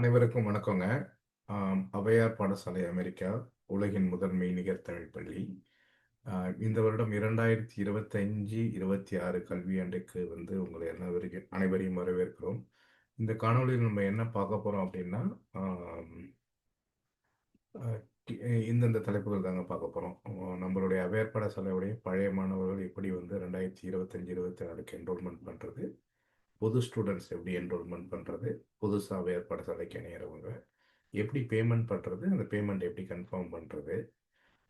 அனைவருக்கும் வணக்கங்க. அவையார் பாடசாலை அமெரிக்கா, உலகின் முதன்மை நிகர் தமிழ் பள்ளி. இந்த வருடம் 2025, 26 கல்வியாண்டுக்கு வந்து உங்களை அனைவரையும் அனைவரையும் வரவேற்கிறோம். இந்த காணொலியில் நம்ம என்ன பார்க்க போகிறோம் அப்படின்னா, இந்தந்த தலைப்புகள் தாங்க பார்க்க போகிறோம் நம்மளுடைய அவ்வையார் பாடசாலையுடைய பழைய மாணவர்கள் எப்படி வந்து ரெண்டாயிரத்தி இருபத்தஞ்சி இருபத்தி ஆறுக்கு என்ரோல்மெண்ட் பண்ணுறது புது ஸ்டூடண்ட்ஸ் எப்படி என்ரோல்மெண்ட் பண்ணுறது புதுசாக அவ்வையார் பாடசாலைக்கு இணையறவங்க. எப்படி பேமெண்ட் பண்ணுறது அந்த பேமெண்ட் எப்படி கன்ஃபார்ம் பண்ணுறது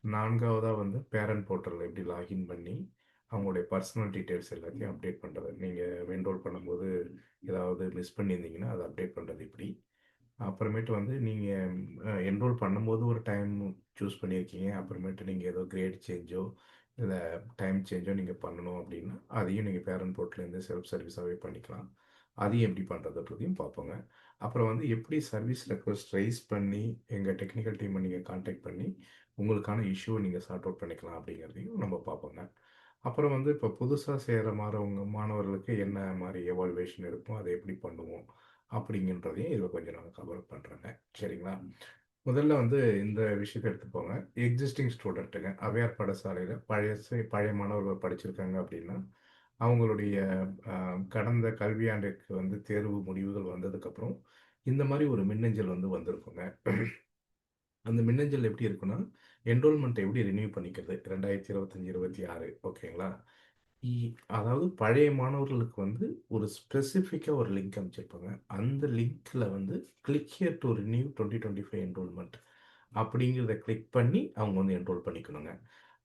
நான்காவதாக வந்து பேரண்ட் போர்ட்டலில் எப்படி லாகின் பண்ணி, அவங்களுடைய பர்சனல் டீட்டெயில்ஸ் எல்லாத்தையும் அப்டேட் பண்ணுறது நீங்கள் என்ரோல் பண்ணும்போது ஏதாவது மிஸ் பண்ணியிருந்தீங்கன்னா, அதை அப்டேட் பண்ணுறது இப்படி அப்புறமேட்டு வந்து நீங்கள் என்ரோல் பண்ணும்போது ஒரு டைம் சூஸ் பண்ணியிருக்கீங்க. அப்புறமேட்டு நீங்கள் ஏதோ கிரேட் சேஞ்சோ, இந்த டைம் சேஞ்சும் நீங்கள் பண்ணணும் அப்படின்னா, அதையும் நீங்கள் பேரண்ட் போர்ட்லேருந்து செல்ஃப் சர்வீஸாகவே பண்ணிக்கலாம். அதையும் எப்படி பண்ணுறதுன்றதையும் பார்ப்போங்க. அப்புறம் வந்து எப்படி சர்வீஸ் ரெக்வஸ்ட் ரைஸ் பண்ணி, எங்கள் டெக்னிக்கல் டீமை நீங்கள் காண்டாக்ட் பண்ணி, உங்களுக்கான இஷ்யூவை நீங்கள் சார்ட் அவுட் பண்ணிக்கலாம் அப்படிங்கிறதையும் நம்ம பார்ப்போங்க. அப்புறம் வந்து இப்போ புதுசாக செய்கிற மாறவங்க மாணவர்களுக்கு என்ன மாதிரி எவால்வேஷன் இருக்கும்? அதை எப்படி பண்ணுவோம்? அப்படிங்கன்றதையும் இதில் கொஞ்சம் நாங்கள் கவர் பண்ணுறேங்க சரிங்களா? முதல்ல வந்து இந்த விஷயத்தை எடுத்துக்கோங்க. எக்ஸிஸ்டிங் ஸ்டூடெண்ட்டுங்க அவ்வையார் பாடசாலையில பழைய பழைய மாணவர்கள் படிச்சிருக்காங்க அப்படின்னா, அவங்களுடைய கடந்த கல்வியாண்டிற்கு வந்து தேர்வு முடிவுகள் வந்ததுக்கப்புறம், இந்த மாதிரி ஒரு மின்னஞ்சல் வந்து வந்திருக்குங்க. அந்த மின்னஞ்சல் எப்படி இருக்குன்னா, என்ரோல்மெண்ட்டை எப்படி ரினியூ பண்ணிக்கிறது? 2025, 26 ஓகேங்களா? இ அதாவது பழைய மாணவர்களுக்கு வந்து ஒரு ஸ்பெசிஃபிக்காக ஒரு லிங்க் அனுப்பிச்சிருப்பாங்க. அந்த லிங்க்கில் வந்து click here to renew 2025 enrollment அப்படிங்கிறத கிளிக் பண்ணி அவங்க வந்து என்ரோல் பண்ணிக்கணுங்க.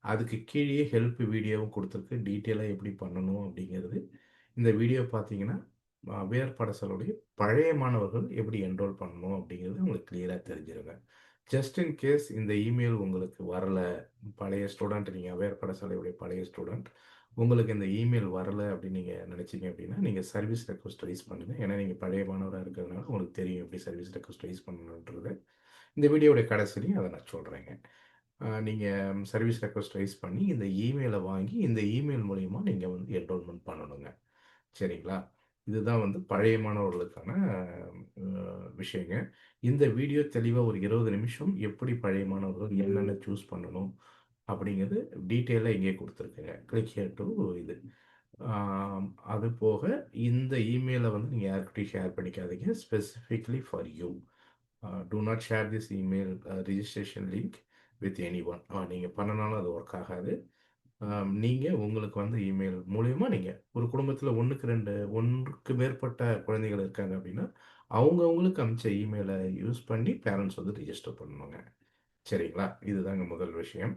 அதுக்கு கீழே ஹெல்ப் வீடியோவும் கொடுத்துருக்கு டீட்டெயிலாக எப்படி பண்ணணும் அப்படிங்கிறது. இந்த வீடியோ பார்த்தீங்கன்னா, வேர் படசலுடைய பழைய மாணவர்கள் எப்படி என்ரோல் பண்ணணும் அப்படிங்கிறது உங்களுக்கு கிளியராக தெரிஞ்சிருங்க. ஜஸ்ட் இன் கேஸ் இந்த இமெயில் உங்களுக்கு வரல, பழைய ஸ்டூடெண்ட் நீங்கள் வேர் படசலையுடைய பழைய ஸ்டூடெண்ட் உங்களுக்கு இந்த இமெயில் வரல அப்படின்னு நீங்கள் நினச்சிங்க அப்படின்னா, நீங்கள் சர்வீஸ் ரெக்வஸ்ட் ரைஸ் பண்ணுங்கள் ஏன்னா நீங்கள் பழைய மாணவராக இருக்கிறதுனால உங்களுக்கு தெரியும் எப்படி சர்வீஸ் ரெக்வஸ்ட் ரைஸ் பண்ணணுன்றது. இந்த வீடியோவுடைய கடைசிலையும் அதை நான் சொல்கிறேங்க நீங்கள் சர்வீஸ் ரெக்வஸ்ட் ரைஸ் பண்ணி, இந்த இமெயிலை வாங்கி, இந்த இமெயில் மூலயமா நீங்கள் வந்து என்ரோல்மெண்ட் பண்ணணுங்க. சரிங்களா? இதுதான் வந்து பழைய மாணவர்களுக்கான விஷயங்க. இந்த வீடியோ தெளிவாக ஒரு 20 நிமிஷம் எப்படி பழைய மாணவர்கள் என்னென்ன சூஸ் பண்ணணும்? அப்படிங்கிறது டீட்டெயிலாக இங்கேயே கொடுத்துருக்குங்க கிளிக் ஹியர் டு இது. அது போக இந்த இமெயிலை வந்து நீங்கள் யார்கிட்டயும் ஷேர் பண்ணிக்காதீங்க. Specifically for you. Do not share this email registration link with any one நீங்கள் பண்ணனாலும் அது ஒர்க் ஆகாது. நீங்கள் உங்களுக்கு வந்து இமெயில் மூலியமாக நீங்கள் ஒரு குடும்பத்தில் ஒன்றுக்கு ரெண்டு ஒன்றுக்கு மேற்பட்ட குழந்தைகள் இருக்காங்க அப்படின்னா, அவங்கவுங்களுக்கு அனுப்பிச்ச யூஸ் பண்ணி பேரண்ட்ஸ் வந்து ரிஜிஸ்டர் பண்ணணுங்க. சரிங்களா? இதுதாங்க முதல் விஷயம்.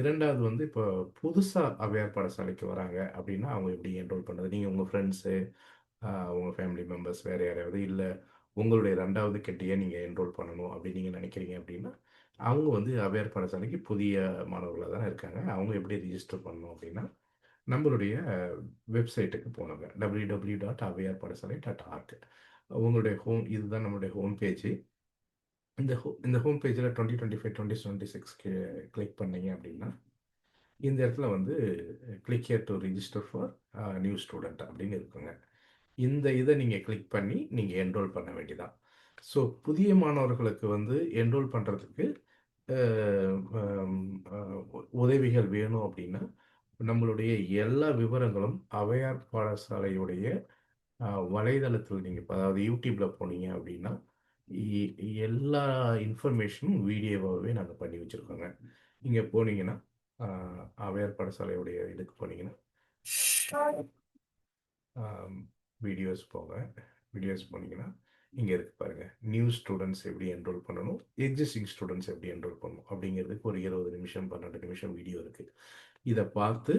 இரண்டாவது வந்து இப்போ புதுசாக அவ்வையார் பாடசாலைக்கு வராங்க அப்படின்னா, அவங்க எப்படி என்ரோல் பண்ணுறது நீங்கள் உங்கள் ஃப்ரெண்ட்ஸு, உங்கள் ஃபேமிலி மெம்பர்ஸ் வேறு யாரையாவது இல்லை உங்களுடைய 2வது கிட்டயே நீங்கள் என்ரோல் பண்ணணும் அப்படின்னு நீங்கள் நினைக்கிறீங்க அப்படின்னா, அவங்க வந்து அவ்வையார் பாடசாலைக்கு புதிய மாணவர்களாக தானே இருக்காங்க. அவங்க எப்படி ரிஜிஸ்டர் பண்ணணும் அப்படின்னா, நம்மளுடைய வெப்சைட்டுக்கு போனவங்க டபிள்யூ டபிள்யூ டாட் அவ்வையார் பாடசாலை டாட் www.avvaiyarpadasali.org உங்களுடைய ஹோம் இதுதான் நம்மளுடைய ஹோம் பேஜ். இந்த ஹோ இந்த ஹோம் பேஜில் twenty twenty five twenty twenty six click பண்ணீங்க அப்படின்னா, இந்த இடத்துல வந்து click here to register for new student அப்படின்னு இருக்குங்க. இந்த இதை நீங்கள் கிளிக் பண்ணி நீங்கள் என்ரோல் பண்ண வேண்டியதான். ஸோ புதிய மாணவர்களுக்கு வந்து என்ரோல் பண்ணுறதுக்கு உதவிகள் வேணும் அப்படின்னா, நம்மளுடைய எல்லா விவரங்களும் அவையார் பாடசாலையுடைய வலைதளத்தில் நீங்கள் அதாவது யூடியூப்பில் போனீங்க அப்படின்னா, எல்லா இன்ஃபர்மேஷனும் வீடியோவாகவே நாங்கள் பண்ணி வச்சுருக்கோங்க இங்கே போனீங்கன்னா, அவையார் பாடசாலையுடைய இதுக்கு போனீங்கன்னா வீடியோஸ் போங்க. வீடியோஸ் போனீங்கன்னா, இங்கே இருக்கு பாருங்கள் நியூ ஸ்டூடெண்ட்ஸ் எப்படி என்ரோல் பண்ணணும்? எக்ஸிஸ்டிங் ஸ்டூடெண்ட்ஸ் எப்படி என்ரோல் பண்ணணும்? அப்படிங்கிறதுக்கு ஒரு 20 நிமிஷம், 12 நிமிஷம் வீடியோ இருக்குது இதை பார்த்து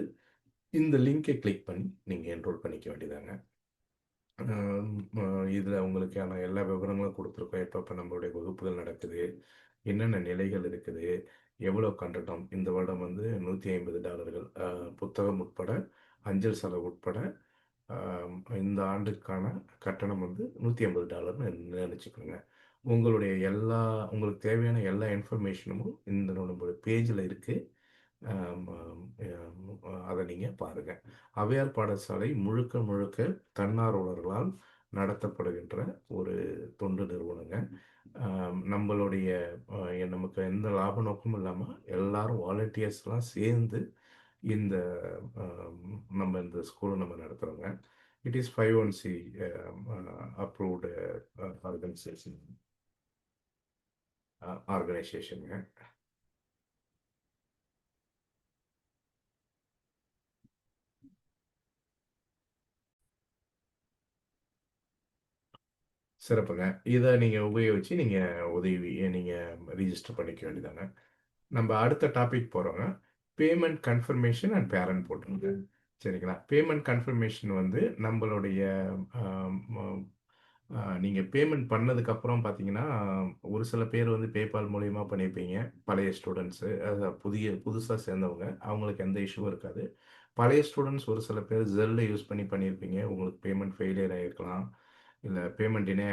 இந்த லிங்கை கிளிக் பண்ணி நீங்கள் என்ரோல் பண்ணிக்க வேண்டியதாங்க. இதில் உங்களுக்கான எல்லா விவரங்களும் கொடுத்துருக்கோம் எப்பப்ப நம்மளுடைய வகுப்புகள் நடக்குது? என்னென்ன நிலைகள் இருக்குது? எவ்வளோ கட்டணம்? இந்த வருடம் வந்து நூற்றி ஐம்பது டாலர்கள் புத்தகம் உட்பட, அஞ்சல் செலவு உட்பட இந்த ஆண்டுக்கான கட்டணம் வந்து நூற்றி ஐம்பது டாலர்னு நினச்சிக்கோங்க உங்களுடைய எல்லா உங்களுக்கு தேவையான எல்லா இன்ஃபர்மேஷனும் இந்த நம்மளுடைய பேஜில் இருக்குது அதை நீங்கள் பாருங்கள் அவையார் பாருங்க. பாடசாலை முழுக்க முழுக்க தன்னார்வலர்களால் நடத்தப்படுகின்ற ஒரு தொண்டு நிறுவனங்க. நம்மளுடைய நமக்கு எந்த லாப நோக்கமும் இல்லாமல் எல்லாரும் வாலண்டியர்ஸ்லாம் சேர்ந்து இந்த நம்ம இந்த ஸ்கூலை நம்ம நடத்துகிறோங்க it is five one C approved organisation ஆர்கனைசேஷனுங்க. சிறப்புங்க. இதை நீங்கள் உபயோகித்து நீங்கள் உதவி நீங்கள் ரிஜிஸ்டர் பண்ணிக்க வேண்டியதாங்க நம்ம அடுத்த டாபிக் போகிறோங்க பேமெண்ட் கன்ஃபர்மேஷன் அண்ட் பேரண்ட் போட்டுருங்க. சரிங்களா? பேமெண்ட் கன்ஃபர்மேஷன் வந்து நம்மளுடைய நீங்கள் பேமெண்ட் பண்ணதுக்கப்புறம் பார்த்தீங்கன்னா ஒரு சில பேர் வந்து பேபால் மூலியமாக பண்ணியிருப்பீங்க பழைய ஸ்டூடெண்ட்ஸு புதிய புதுசாக சேர்ந்தவங்க. அவங்களுக்கு எந்த இஷ்யூவும் இருக்காது. பழைய ஸ்டூடெண்ட்ஸ் ஒரு சில பேர் ஜெல்லை யூஸ் பண்ணி பண்ணியிருப்பீங்க உங்களுக்கு பேமெண்ட் ஃபெயிலியர் ஆகிருக்கலாம் இல்லை பேமெண்ட் டினே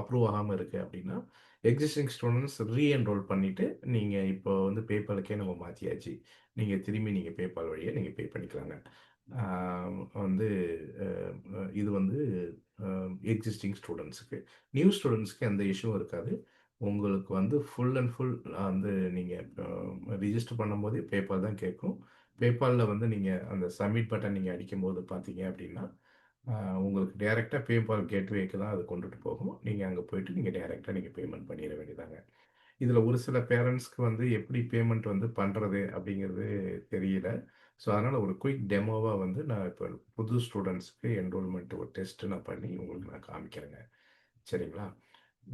அப்ரூவ் ஆகாமல் இருக்குது அப்படின்னா எக்ஸிஸ்டிங் ஸ்டூடெண்ட்ஸ் ரீஎன்ரோல் பண்ணிவிட்டு நீங்கள் இப்போ வந்து பேபாலுக்கே நம்ம மாற்றியாச்சு நீங்கள் திரும்பி நீங்கள் பேபால் வழியாக நீங்கள் பே பண்ணிக்கலாங்க. வந்து இது வந்து எக்ஸிஸ்டிங் ஸ்டூடெண்ட்ஸுக்கு நியூ ஸ்டூடெண்ட்ஸ்க்கு எந்த இஷ்யூவும் இருக்காது. உங்களுக்கு வந்து ஃபுல் அண்ட் ஃபுல் வந்து நீங்கள் ரிஜிஸ்டர் பண்ணும்போது பேபால் தான் கேட்கும். பேபாலில் வந்து நீங்கள் அந்த சப்மிட் பட்டன் நீங்கள் அடிக்கும்போது பார்த்தீங்க அப்படின்னா உங்களுக்கு டேரெக்டாக பேபால் கேட்வேக்கு தான் அது கொண்டுட்டு போகும். நீங்கள் அங்கே போயிட்டு நீங்கள் டேரெக்டாக நீங்கள் பேமெண்ட் பண்ணிட வேண்டியதாங்க. இதில் ஒரு சில பேரண்ட்ஸ்க்கு வந்து எப்படி பேமெண்ட் வந்து பண்ணுறது அப்படிங்கிறது தெரியல. ஸோ அதனால் ஒரு குயிக் டெமோவாக வந்து நான் இப்போ புது ஸ்டூடெண்ட்ஸ்க்கு என்ரோல்மெண்ட் ஒரு டெஸ்ட்டு நான் பண்ணி உங்களுக்கு நான் காமிக்கிறேங்க. சரிங்களா?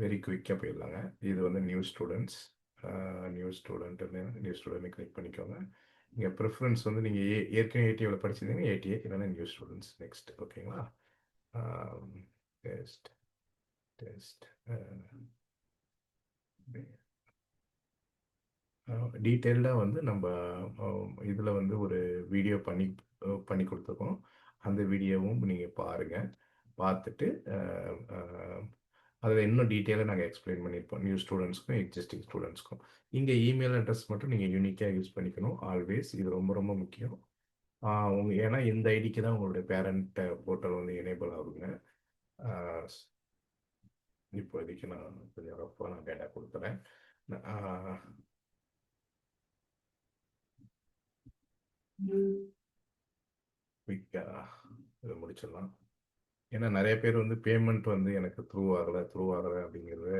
வெரி குயிக்காக போயிடலாங்க. இது வந்து new students new student new student click பண்ணிக்கோங்க. இங்கே ப்ரிஃபரன்ஸ் வந்து நீங்கள் ஏ ஏற்கனவே ஏடிஏவில் படிச்சிருந்தீங்கன்னா ஏடிஏ இல்லைன்னா நியூ ஸ்டூடெண்ட்ஸ் நெக்ஸ்ட் ஓகேங்களா டெஸ்ட் டெஸ்ட் டீட்டெயில்டாக வந்து நம்ம இதில் வந்து ஒரு வீடியோ பண்ணி பண்ணி கொடுத்துருக்கோம். அந்த வீடியோவும் நீங்கள் பாருங்கள் பார்த்துட்டு அதில் இன்னும் டீட்டெயிலாக நாங்கள் எக்ஸ்பிளைன் பண்ணியிருப்போம் நியூ ஸ்டூடெண்ட்ஸ்க்கும் எக்ஸிஸ்டிங் ஸ்டூடெண்ட்ஸ்க்கும் இங்கே இமெயில் அட்ரஸ் மட்டும் நீங்கள் யூனிக்காக யூஸ் பண்ணிக்கணும் ஆல்வேஸ் இது ரொம்ப ரொம்ப முக்கியம். ஆஹ் உங்க ஏன்னா இந்த ஐடிக்கு தான் உங்களுடைய பேரண்ட் போர்ட்டல் வந்து எனேபிள் ஆகுங்க இப்போதைக்கு நான் கொஞ்சம் ரஃபாக நான் டேட்டா கொடுத்துறேன். குயிக்காக இதை முடிச்சிடலாம். ஏன்னா நிறைய பேர் வந்து பேமெண்ட் வந்து எனக்கு த்ரூ ஆகலை த்ரூ ஆகலை அப்படிங்கிறத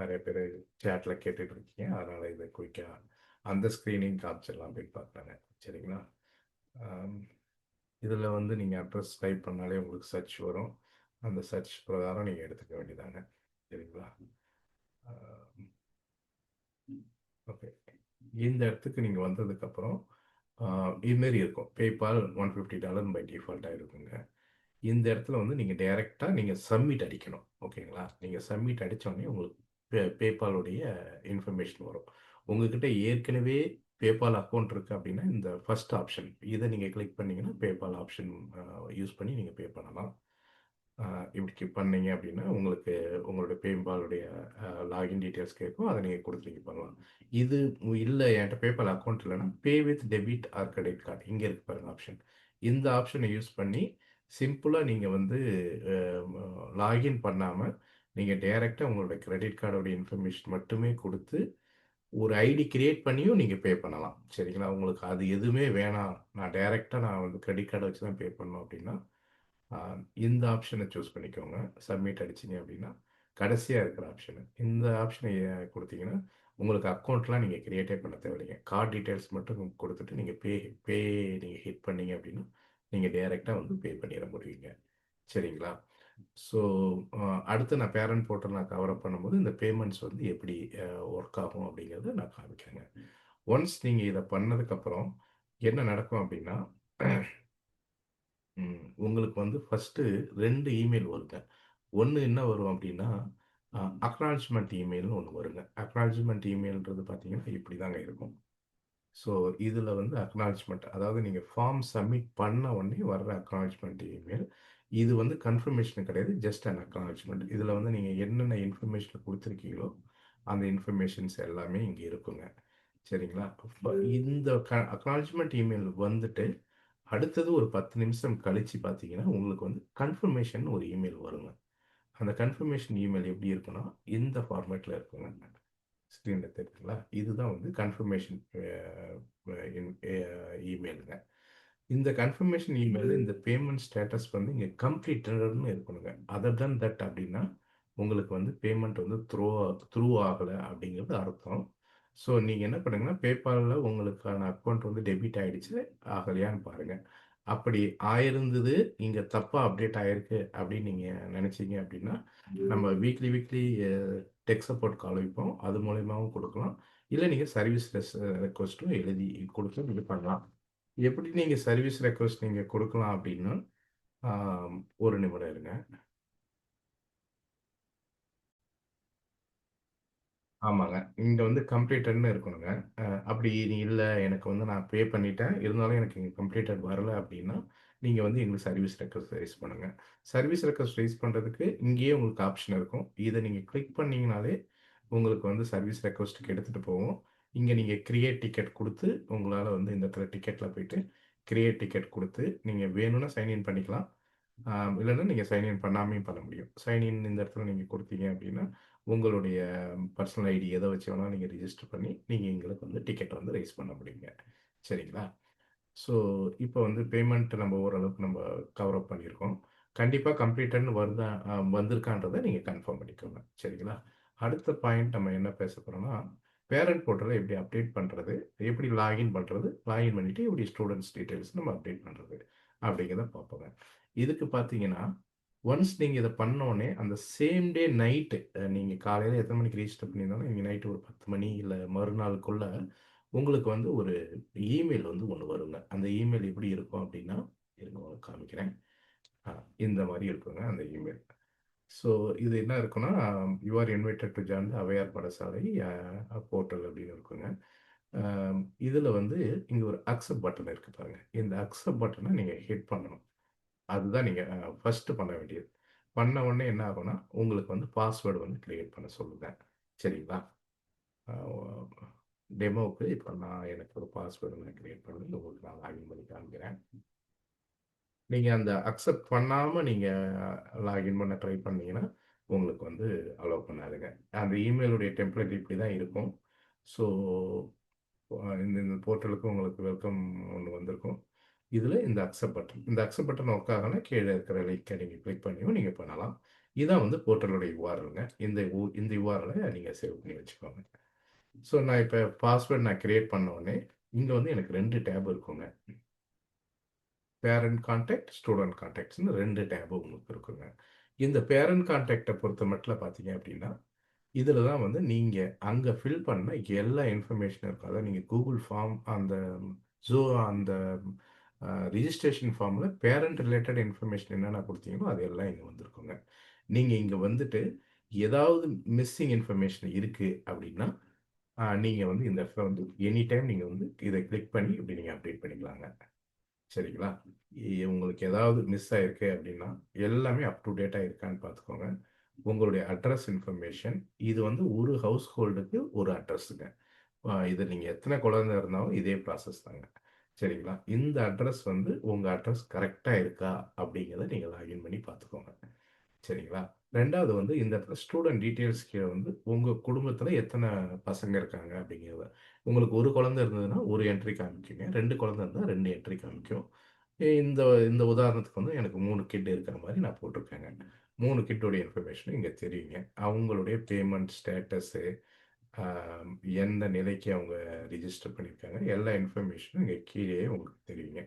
நிறைய பேர் சேட்டில் கேட்டுட்டு இருக்கீங்க. அதனால் இதை குயிக்காக அந்த ஸ்க்ரீனிங் காமிச்சிடலாம் அப்படின்னு பார்க்குறாங்க சரிங்களா? இதில் வந்து நீங்கள் அட்ரஸ் டைப் பண்ணாலே உங்களுக்கு சர்ச் வரும். அந்த சர்ச் பிரகாரம் நீங்கள் எடுத்துக்க வேண்டியதாங்க. சரிங்களா? ஓகே இந்த இடத்துக்கு நீங்கள் வந்ததுக்கப்புறம் இதுமாரி இருக்கும். PayPal one fifty dollar by டிஃபால்ட்டாக இருக்குங்க. இந்த இடத்துல வந்து நீங்கள் டைரெக்டாக நீங்கள் சப்மிட் அடிக்கணும். ஓகேங்களா? நீங்கள் சப்மிட் அடித்தோடனே உங்களுக்கு பே பேபாலுடைய இன்ஃபர்மேஷன் வரும். உங்ககிட்ட ஏற்கனவே பேபால் அக்கௌண்ட் இருக்குது அப்படின்னா இந்த ஃபஸ்ட் ஆப்ஷன் இதை நீங்கள் கிளிக் பண்ணிங்கன்னா பேபால் ஆப்ஷன் யூஸ் பண்ணி நீங்கள் பே பண்ணலாம். இப்படி பண்ணீங்க அப்படின்னா உங்களுக்கு உங்களுடைய பேபாலுடைய லாகின் டீட்டெயில்ஸ் கேட்கும். அதை நீங்கள் கொடுத்து நீங்கள் பண்ணலாம். இது இல்லை என்கிட்ட பேபால் அக்கௌண்ட் இல்லைன்னா pay with debit or credit card இங்கே இருக்கு பாருங்கள் ஆப்ஷன் இந்த ஆப்ஷனை யூஸ் பண்ணி சிம்பிளாக நீங்கள் வந்து லாகின் பண்ணாமல் நீங்கள் டைரெக்டாக உங்களோட கிரெடிட் கார்டோட இன்ஃபர்மேஷன் மட்டுமே கொடுத்து ஒரு ஐடி கிரியேட் பண்ணியும் நீங்கள் பே பண்ணலாம். சரிங்களா? உங்களுக்கு அது எதுவுமே வேணாம். நான் டைரெக்டாக நான் வந்து கிரெடிட் கார்டை வச்சு தான் பே பண்ணோம் அப்படின்னா இந்த ஆப்ஷனை சூஸ் பண்ணிக்கோங்க. சப்மிட் அடிச்சிங்க அப்படின்னா கடைசியாக இருக்கிற ஆப்ஷனு. இந்த ஆப்ஷனை கொடுத்தீங்கன்னா உங்களுக்கு அக்கௌண்ட்லாம் நீங்கள் க்ரியேட்டே பண்ண தேவையில்லைங்க. கார்டு டீட்டெயில்ஸ் மட்டும் கொடுத்துட்டு நீங்கள் பே பே நீங்கள் ஹிட் பண்ணீங்க அப்படின்னா நீங்கள் டைரெக்டாக வந்து பே பண்ணிட முடியுங்க. சரிங்களா? ஸோ அடுத்து நான் பேரண்ட் போர்ட்டல் நான் கவர் அப் பண்ணும்போது இந்த பேமெண்ட்ஸ் வந்து எப்படி ஒர்க் ஆகும் அப்படிங்கிறத நான் காமிக்கிறேங்க. ஒன்ஸ் நீங்கள் இதை பண்ணதுக்கப்புறம் என்ன நடக்கும் அப்படின்னா உங்களுக்கு வந்து ஃபஸ்ட்டு ரெண்டு இமெயில் வருங்க. ஒன்று என்ன வரும் அப்படின்னா அக்னாலஜ்மெண்ட் இமெயில்னு ஒன்று வருங்க. அக்னாலஜ்மெண்ட் இமெயில்ன்றது பார்த்தீங்கன்னா இப்படி தாங்க இருக்கும். ஸோ இதில் வந்து அக்னாலஜ்மெண்ட் அதாவது நீங்கள் ஃபார்ம் சப்மிட் பண்ண உடனே வர்ற அக்னாலஜ்மெண்ட் இமெயில் இது வந்து கன்ஃபர்மேஷன் கிடையாது ஜஸ்ட் அன் அக்னாலஜ்மெண்ட் இதில் வந்து நீங்கள் என்னென்ன இன்ஃபர்மேஷன் கொடுத்துருக்கீங்களோ அந்த இன்ஃபர்மேஷன்ஸ் எல்லாமே இங்கே இருக்குங்க. சரிங்களா? இந்த க அக்னாலஜ்மெண்ட் இமெயில் வந்துட்டு அடுத்தது ஒரு 10 நிமிஷம் கழிச்சு பார்த்தீங்கன்னா, உங்களுக்கு வந்து கன்ஃபர்மேஷன் ஒரு இமெயில் வருங்க. அந்த கன்ஃபர்மேஷன் இமெயில் எப்படி இருக்குன்னா, இந்த ஃபார்மேட்ல இருக்குங்க. ஸ்க்ரீன்ல தெரியுதுங்களா? இதுதான் வந்து கன்ஃபர்மேஷன் இமெயிலுங்க. இந்த கன்ஃபர்மேஷன் இமெயில் இந்த பேமெண்ட் ஸ்டேட்டஸ் வந்து இங்கே கம்ப்ளீட்டட்னு இருக்கணுங்க. அதர் தன் தட் அப்படின்னா உங்களுக்கு வந்து பேமெண்ட் வந்து த்ரோ த்ரூ ஆகலை அப்படிங்கிறது அர்த்தம். ஸோ நீங்கள் என்ன பண்ணுங்கன்னா, பேபாலில் உங்களுக்கான அக்கௌண்ட் வந்து டெபிட் ஆகிடுச்சு ஆகலையான்னு பாருங்கள் அப்படி ஆயிருந்தது, இங்க தப்பா அப்டேட் ஆயிருக்கு அப்படின்னு நீங்க நெனச்சீங்க அப்படின்னா, நம்ம weekly weekly tech support call வைப்போம். அது மூலியமாவும் குடுக்கலாம். இல்ல நீங்க சர்வீஸ் ரெஸ் ரெக்வெஸ்ட்டும் எழுதி குடுத்து இது பண்ணலாம். எப்படி நீங்க சர்வீஸ் ரெக்வெஸ்ட் நீங்க குடுக்கலாம் அப்படின்னா, ஒரு நிமிடம் இருங்க. ஆமாங்க. இங்க வந்து கம்ப்ளீட்டட்ன்னு இருக்கணுங்க. அ அப்படி இல்ல எனக்கு வந்து நான் பே பண்ணிட்டேன். இருந்தாலும் எனக்கு இங்க கம்ப்ளீட்டட் வரல அப்படின்னா, நீங்க வந்து எங்களுக்கு சர்வீஸ் ரெக்வெஸ்ட் ரைஸ் பண்ணுங்க. சர்வீஸ் ரெக்வெஸ்ட் ரைஸ் பண்றதுக்கு இங்கேயே உங்களுக்கு ஆப்ஷன் இருக்கும். இத நீங்க கிளிக் பண்ணீங்கனாலே, உங்களுக்கு வந்து சர்வீஸ் ரெக்வெஸ்ட்க்கு எடுத்துட்டு போகும். இங்க நீங்க கிரியேட் டிக்கெட் குடுத்து, உங்களால வந்து இந்த இடத்துல டிக்கெட்ல போயிட்டு, கிரியேட் டிக்கெட் குடுத்து, நீங்க வேணும்னா சைன் இன் பண்ணிக்கலாம். இல்லைன்னா இல்லன்னா நீங்க சைன் இன் பண்ணாமயும் பண்ண முடியும். சைன் இன் இந்த இடத்துல நீங்க குடுத்தீங்க அப்படின்னா, உங்களுடைய பர்சனல் ஐடி எதை வச்சு வேணாலும் நீங்கள் ரிஜிஸ்டர் பண்ணி, நீங்கள் எங்களுக்கு வந்து டிக்கெட் வந்து ரைஸ் பண்ண முடியுங்க. சரிங்களா? ஸோ இப்போ வந்து பேமெண்ட் நம்ம ஓரளவுக்கு நம்ம கவர் அப் பண்ணியிருக்கோம். கண்டிப்பாக கம்ப்ளீட்டன்னு வருதா வந்திருக்கான்றதை நீங்கள் கன்ஃபார்ம் பண்ணிக்கோங்க. சரிங்களா? அடுத்த பாயிண்ட் நம்ம என்ன பேச போகிறோம்னா பேரண்ட் போர்ட்டலை எப்படி அப்டேட் பண்ணுறது எப்படி லாகின் பண்ணுறது லாகின் பண்ணிவிட்டு எப்படி ஸ்டூடண்ட்ஸ் டீட்டெயில்ஸ் நம்ம அப்டேட் பண்ணுறது அப்படிங்கிறத பார்ப்போங்க. இதுக்கு பார்த்தீங்கன்னா, ஒன்ஸ் நீங்கள் இதை பண்ணோன்னே அந்த சேம் டே நைட்டு நீங்கள் காலையில் எத்தனை மணிக்கு ரிஜிஸ்டர் பண்ணியிருந்தாலும், நீங்கள் நைட்டு ஒரு 10 மணி இல்லை மறுநாளுக்குள்ள உங்களுக்கு வந்து ஒரு இமெயில் வந்து ஒன்று வருங்க. அந்த இமெயில் எப்படி இருக்கும் அப்படின்னா, இருங்க உங்களுக்கு காமிக்கிறேன். இந்த மாதிரி இருக்குங்க அந்த இமெயில். ஸோ இது என்ன இருக்குன்னா, you are invited to join the Avvaiyar Padasalai portal அப்படின்னு இருக்குங்க. இதில் வந்து இங்கே ஒரு அக்செப்ட் பட்டன் இருக்குது பாருங்கள் இந்த அக்செப்ட் பட்டனை நீங்கள் ஹிட் பண்ணணும். அதுதான் நீங்கள் ஃபஸ்ட்டு பண்ண வேண்டியது. பண்ண உடனே என்ன ஆகும்னா, உங்களுக்கு வந்து பாஸ்வேர்டு வந்து க்ரியேட் பண்ண சொல்லுங்கள் சரிங்களா? டெமோவுக்கு இப்போ நான் எனக்கு ஒரு பாஸ்வேர்டு நான் க்ரியேட் பண்ணி உங்களுக்கு நான் லாகின் பண்ணி காமிக்கிறேன். நீங்கள் அந்த அக்செப்ட் பண்ணாமல் நீங்கள் லாகின் பண்ண ட்ரை பண்ணீங்கன்னா, உங்களுக்கு வந்து அலோவ் பண்ணாதுங்க. அந்த இமெயிலுடைய டெம்ப்ளேட் இப்படி தான் இருக்கும். ஸோ இந்த இந்த போர்ட்டலுக்கு உங்களுக்கு வெல்கம் ஒன்று வந்திருக்கும். இதில் இந்த அக்செப்ட் பட்டன். இந்த அக்செப்ட் பட்டன் ஒர்க் ஆகலன்னா, கீழே இருக்கிற லிங்க்கை நீங்கள் கிளிக் பண்ணியும் நீங்கள் பண்ணலாம். இதான் வந்து போர்ட்டலுடைய URLங்க. இந்த ஊ இந்த URLஅ நீங்கள் சேவ் பண்ணி வச்சுக்கோங்க. ஸோ நான் இப்போ பாஸ்வேர்ட் நான் கிரியேட் பண்ண உடனே, வந்து எனக்கு ரெண்டு டேப் இருக்குங்க. பேரண்ட் கான்டாக்ட், ஸ்டூடெண்ட் கான்டாக்ட்ஸ்னு ரெண்டு டேபு உங்களுக்கு இருக்குங்க. இந்த பேரண்ட் பொறுத்த மட்டில் பார்த்தீங்க அப்படின்னா, இதில் தான் வந்து நீங்கள் அங்கே ஃபில் பண்ண எல்லா இன்ஃபர்மேஷனும் இருக்கும். அதாவது நீங்கள் கூகுள் ஃபார்ம் அந்த ஜோ அந்த ரிஜிஸ்ட்ரேஷன் ஃபார்மில் பேரண்ட் ரிலேட்டட் இன்ஃபர்மேஷன் என்னென்ன கொடுத்தீங்களோ அது எல்லாம் இங்க வந்திருக்குங்க. இங்கே வந்துட்டு ஏதாவது மிஸ்ஸிங் இன்ஃபர்மேஷன் இருக்குது அப்படின்னா, நீங்கள் வந்து இந்த இடத்துல வந்து எனி டைம் நீங்கள் வந்து இதை கிளிக் பண்ணி இப்படி நீங்கள் அப்டேட் பண்ணிக்கலாங்க. சரிங்களா? உங்களுக்கு ஏதாவது மிஸ் ஆயிருக்கு அப்படின்னா, எல்லாமே அப் டூ டேட்டாக இருக்கான்னு பார்த்துக்கோங்க. உங்களுடைய அட்ரஸ் இன்ஃபர்மேஷன் இது வந்து ஒரு ஹவுஸ் ஹோல்டுக்கு ஒரு அட்ரஸுங்க. இதை இது எத்தனை குழந்தை இருந்தாலும் இதே ப்ராசஸ் தாங்க. சரிங்களா? இந்த அட்ரஸ் வந்து உங்கள் அட்ரஸ் கரெக்டாக இருக்கா? அப்படிங்கிறத நீங்கள் லாகின் பண்ணி பார்த்துக்கோங்க. சரிங்களா? ரெண்டாவது வந்து இந்த இடத்துல ஸ்டூடெண்ட் டீட்டெயில்ஸ் கீழே வந்து உங்கள் குடும்பத்தில் எத்தனை பசங்க இருக்காங்க அப்படிங்கிறத. உங்களுக்கு ஒரு குழந்தை இருந்ததுன்னா, ஒரு என்ட்ரி காமிக்குங்க. ரெண்டு குழந்தை இருந்தால் ரெண்டு என்ட்ரி காமிக்கும். இந்த இந்த உதாரணத்துக்கு வந்து எனக்கு மூணு கிட் இருக்கிற மாதிரி நான் போட்டிருக்கேங்க. மூணு கிட்டோடைய இன்ஃபர்மேஷனும் இங்கே தெரியுங்க. அவங்களுடைய பேமெண்ட் ஸ்டேட்டஸு, எந்த நிலைக்கு அவங்க ரிஜிஸ்டர் பண்ணியிருக்காங்க, எல்லா இன்ஃபர்மேஷனும் இங்கே கீழேயே உங்களுக்கு தெரியுங்க.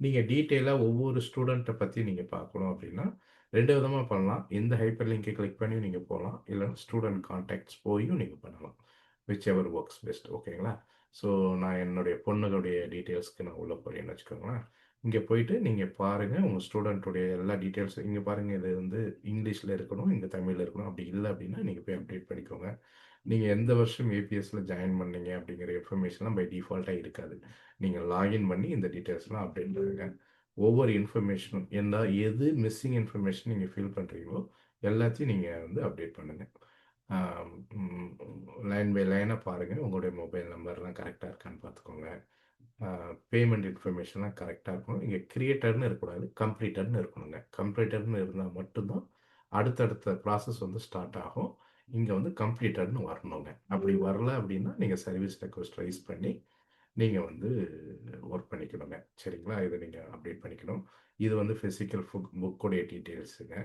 நீங்கள் டீட்டெயிலாக ஒவ்வொரு ஸ்டூடெண்ட்டை பற்றி நீங்கள் பார்க்கணும் அப்படின்னா, ரெண்டு விதமாக பண்ணலாம். இந்த ஹைப்பர் லிங்கை கிளிக் பண்ணியும் நீங்கள் போகலாம் இல்லைன்னா ஸ்டூடெண்ட் கான்டாக்ட்ஸ் போயும் நீங்கள் பண்ணலாம். விச் எவர் ஒர்க்ஸ் பெஸ்ட் ஓகேங்களா? ஸோ நான் என்னுடைய பொண்ணுகளுடைய டீட்டெயில்ஸ்க்கு நான் உள்ள போகிறேன்னு வச்சுக்கோங்களேன். இங்கே போயிட்டு நீங்கள் பாருங்கள் உங்கள் ஸ்டூடெண்ட்டுடைய எல்லா டீட்டெயில்ஸும் இங்கே பாருங்கள் இது வந்து இங்கிலீஷில் இருக்கணும், இங்கே தமிழில் இருக்கணும். அப்படி இல்லை அப்படின்னா, நீங்கள் போய் அப்டேட் பண்ணிக்கோங்க. நீங்க எந்த வருஷம் ஏபிஎஸ்ல ஜாயின் பண்ணீங்க அப்படிங்கிற இன்ஃபர்மேஷன்லாம் பை டிஃபால்ட்டா இருக்காது. நீங்க லாகின் பண்ணி இந்த டீட்டெயில்ஸ்லாம் அப்டேட் பண்ணுங்க. ஒவ்வொரு இன்ஃபர்மேஷனும் எந்த எது மிஸ்ஸிங் இன்ஃபர்மேஷன் நீங்க ஃபீல் பண்றீங்களோ, எல்லாத்தையும் நீங்க வந்து அப்டேட் பண்ணுங்க. ஆ ம் லைன் பை லைனா பாருங்க. உங்களுடைய மொபைல் நம்பர்லாம் கரெக்ட்டா இருக்கான்னு பார்த்துக்கோங்க. பேமெண்ட் இன்ஃபர்மேஷன்லாம் கரெக்டாக இருக்கணும் இங்கே கிரியேட்டர்னு இருக்கக்கூடாது கம்ப்ளீட்டட்னு இருக்கணுங்க கம்ப்ளீட்டட்னு இருந்தால் மட்டும்தான் அடுத்தடுத்த ப்ராசஸ் வந்து ஸ்டார்ட் ஆகும் இங்கே வந்து கம்ப்ளீட்டட்னு வரணுங்க. அப்படி வரல அப்படின்னா நீங்கள் சர்வீஸ் ரெக்வஸ்ட் ரைஸ் பண்ணி நீங்கள் வந்து ஒர்க் பண்ணிக்கணுங்க. சரிங்களா? இதை நீங்கள் அப்டேட் பண்ணிக்கணும். இது வந்து ஃபிசிக்கல் புக் புக்கோடைய டீட்டெயில்ஸுங்க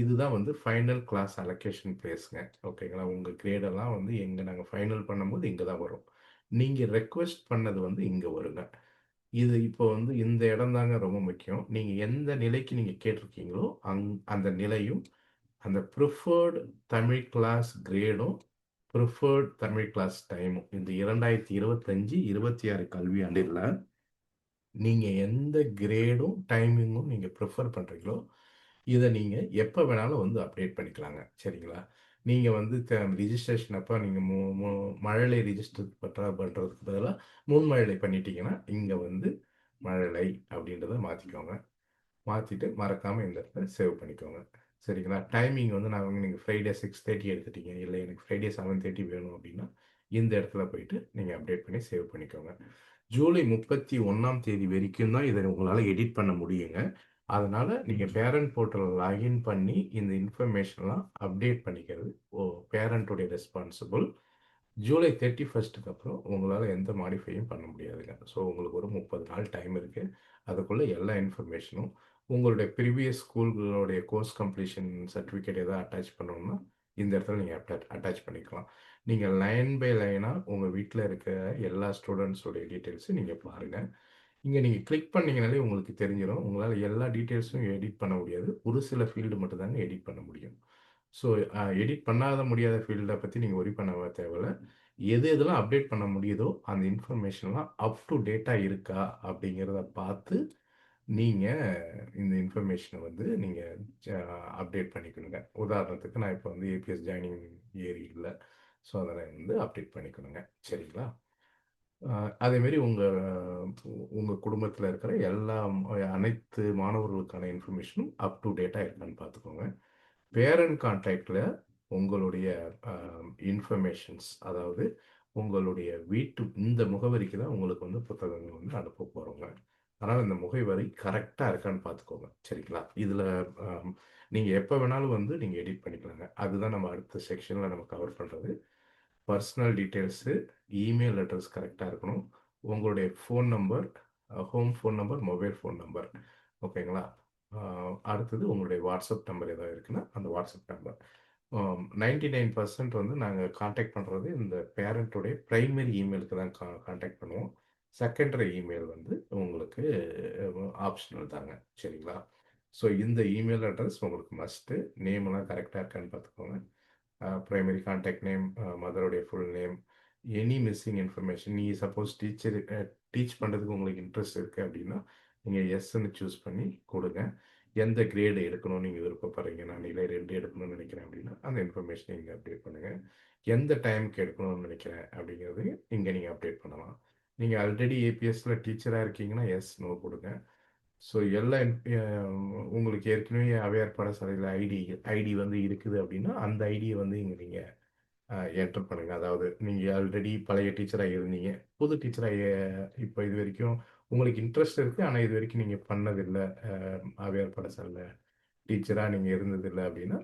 இதுதான் வந்து ஃபைனல் கிளாஸ் அலோகேஷன் பிளேஸுங்க ஓகேங்களா? உங்கள் கிரேடெல்லாம் வந்து எங்கே நாங்கள் ஃபைனல் பண்ணும்போது இங்கே தான் வரும். நீங்கள் ரெக்வெஸ்ட் பண்ணது வந்து இங்கே வருங்க. இது இப்போ வந்து இந்த இடம் தாங்க ரொம்ப முக்கியம். நீங்கள் எந்த நிலைக்கு நீங்கள் கேட்டிருக்கீங்களோ அங் அந்த நிலையும் அந்த ப்ரிஃபர்டு தமிழ் கிளாஸ் கிரேடும் ப்ரிஃபர்ட் தமிழ் கிளாஸ் டைமும் இந்த இரண்டாயிரத்தி இருபத்தஞ்சி இருபத்தி ஆறு கல்வியாண்டில் நீங்கள் எந்த கிரேடும் டைமிங்கும் நீங்கள் ப்ரிஃபர் பண்ணுறீங்களோ இதை நீங்கள் எப்போ வேணாலும் வந்து அப்டேட் பண்ணிக்கலாங்க. சரிங்களா? நீங்கள் வந்து ரிஜிஸ்ட்ரேஷன் அப்போ நீங்கள் மு மு மழலை ரிஜிஸ்டர் பற்றா பண்ணுறதுக்கு பதிலாக முன் மழலை பண்ணிட்டீங்கன்னா இங்கே வந்து மழலை அப்படின்றத மாற்றிக்கோங்க மாற்றிட்டு மறக்காமல் இந்த இடத்துல சேவ் பண்ணிக்கோங்க. சரிங்களா? டைமிங் வந்து நான் நீங்கள் ஃப்ரைடே சிக்ஸ் தேர்ட்டி எடுத்துட்டீங்க. இல்லை எனக்கு ஃப்ரைடே செவன் தேர்ட்டி வேணும் அப்படின்னா இந்த இடத்துல போயிட்டு நீங்கள் அப்டேட் பண்ணி சேவ் பண்ணிக்கோங்க. ஜூலை முப்பத்தி ஒன்றாம் தேதி வரைக்கும் தான் இதை உங்களால் எடிட் பண்ண முடியுங்க. அதனால் நீங்கள் பேரண்ட் போர்ட்டல் லாகின் பண்ணி இந்த இன்ஃபர்மேஷன்லாம் அப்டேட் பண்ணிக்கிறது. ஓ பேரண்ட்டுடைய ரெஸ்பான்சிபிள். ஜூலை தேர்ட்டி ஃபஸ்ட்டுக்கு அப்புறம் உங்களால் எந்த மாடிஃபையும் பண்ண முடியாதுங்க. ஸோ உங்களுக்கு ஒரு முப்பது நாள் டைம் இருக்குது அதுக்குள்ளே எல்லா இன்ஃபர்மேஷனும் உங்களுடைய ப்ரீவியஸ் ஸ்கூல்களுடைய கோர்ஸ் கம்ப்ளீஷன் சர்டிஃபிகேட் எதாவது அட்டாச் பண்ணணும்னா இந்த இடத்துல நீங்கள் அட்டாச் அட்டாச் பண்ணிக்கலாம். நீங்கள் லைன் பை லைனாக உங்கள் வீட்டில் இருக்க எல்லா ஸ்டூடெண்ட்ஸோடைய டீட்டெயில்ஸும் நீங்கள் பாருங்கள் இங்கே நீங்கள் கிளிக் பண்ணிங்கனாலே உங்களுக்கு தெரிஞ்சிடும் உங்களால் எல்லா டீட்டெயில்ஸும் எடிட் பண்ண முடியாது. ஒரு சில ஃபீல்டு மட்டும்தாங்க எடிட் பண்ண முடியும். ஸோ எடிட் பண்ணாத முடியாத ஃபீல்டை பற்றி நீங்கள் ஒரி பண்ண தேவையில்ல. எது எதெல்லாம் அப்டேட் பண்ண முடியுதோ அந்த இன்ஃபர்மேஷன்லாம் அப் டு டேட்டாக இருக்கா அப்படிங்கிறத பார்த்து நீங்கள் இந்த இன்ஃபர்மேஷனை வந்து நீங்கள் அப்டேட் பண்ணிக்கணுங்க. உதாரணத்துக்கு நான் இப்போ வந்து ஏபிஎஸ் ஜாயினிங் ஏரி இல்லை. ஸோ அதை வந்து அப்டேட் பண்ணிக்கணுங்க. சரிங்களா? அதேமாரி உங்கள் உங்கள் குடும்பத்தில் இருக்கிற எல்லா அனைத்து மாணவர்களுக்கான இன்ஃபர்மேஷனும் அப் டு டேட்டாக இருக்கான்னு பார்த்துக்கோங்க பேரண்ட் கான்டாக்டில் உங்களுடைய இன்ஃபர்மேஷன்ஸ் அதாவது உங்களுடைய வீட்டு இந்த முகவரிக்கு தான் உங்களுக்கு வந்து புத்தகங்கள் வந்து அனுப்ப போகிறோங்க அதனால் இந்த முகவரி கரெக்டாக இருக்கான்னு பார்த்துக்கோங்க சரிங்களா? இதில் நீங்கள் எப்போ வேணாலும் வந்து நீங்கள் எடிட் பண்ணிக்கலாங்க. அதுதான் நம்ம அடுத்த செக்ஷனில் நம்ம கவர் பண்ணுறது பர்சனல் டீட்டெயில்ஸு இமெயில் அட்ரஸ் கரெக்டாக இருக்கணும். உங்களுடைய phone number home phone number mobile phone number ஓகேங்களா? அடுத்தது உங்களுடைய வாட்ஸ்அப் நம்பர் ஏதாவது இருக்குன்னா அந்த WhatsApp number ninety nine percent வந்து நாங்கள் காண்டாக்ட் பண்ணுறது இந்த பேரண்ட்டுடைய ப்ரைமரி இமெயிலுக்கு தான் கா காண்டாக்ட் பண்ணுவோம். செகண்டரி இமெயில் வந்து உங்களுக்கு ஆப்ஷனல் தாங்க. சரிங்களா? ஸோ இந்த இமெயில் அட்ரஸ் உங்களுக்கு மஸ்ட்டு நேம்லாம் கரெக்டாக இருக்கான்னு பார்த்துக்கோங்க. Primary contact name மதருடைய full name any missing information நீங்கள் சப்போஸ் டீச்சர் டீச் பண்ணுறதுக்கு உங்களுக்கு இன்ட்ரெஸ்ட் இருக்குது அப்படின்னா நீங்கள் எஸ்ன்னு சூஸ் பண்ணி கொடுங்க. எந்த கிரேடு எடுக்கணும்னு நீங்கள் விருப்பப்படுறீங்க நான் இல்லை ரெண்டு எடுக்கணும்னு நினைக்கிறேன் அப்படின்னா அந்த இன்ஃபர்மேஷனை நீங்கள் அப்டேட் பண்ணுங்கள் எந்த டைமுக்கு எடுக்கணும்னு நினைக்கிறேன் அப்படிங்கிறது இங்கே நீங்கள் அப்டேட் பண்ணலாம். நீங்கள் ஆல்ரெடி ஏபிஎஸ்சில் டீச்சராக இருக்கீங்கன்னா எஸ் நோ கொடுங்க ஸோ எல்லா உங்களுக்கு ஏற்கனவே அவையார் பாடசாலையில் ஐடி ஐடி வந்து இருக்குது அப்படின்னா அந்த ஐடியை வந்து இங்கே நீங்கள் என்டர் பண்ணுங்கள் அதாவது நீங்கள் ஆல்ரெடி பழைய டீச்சராக இருந்தீங்க. புது டீச்சராக இப்போ இது வரைக்கும் உங்களுக்கு இன்ட்ரெஸ்ட் இருக்குது ஆனால் இது வரைக்கும் நீங்கள் பண்ணதில்லை அவையார் பாடசாலையில் டீச்சராக நீங்கள் இருந்ததில்லை அப்படின்னா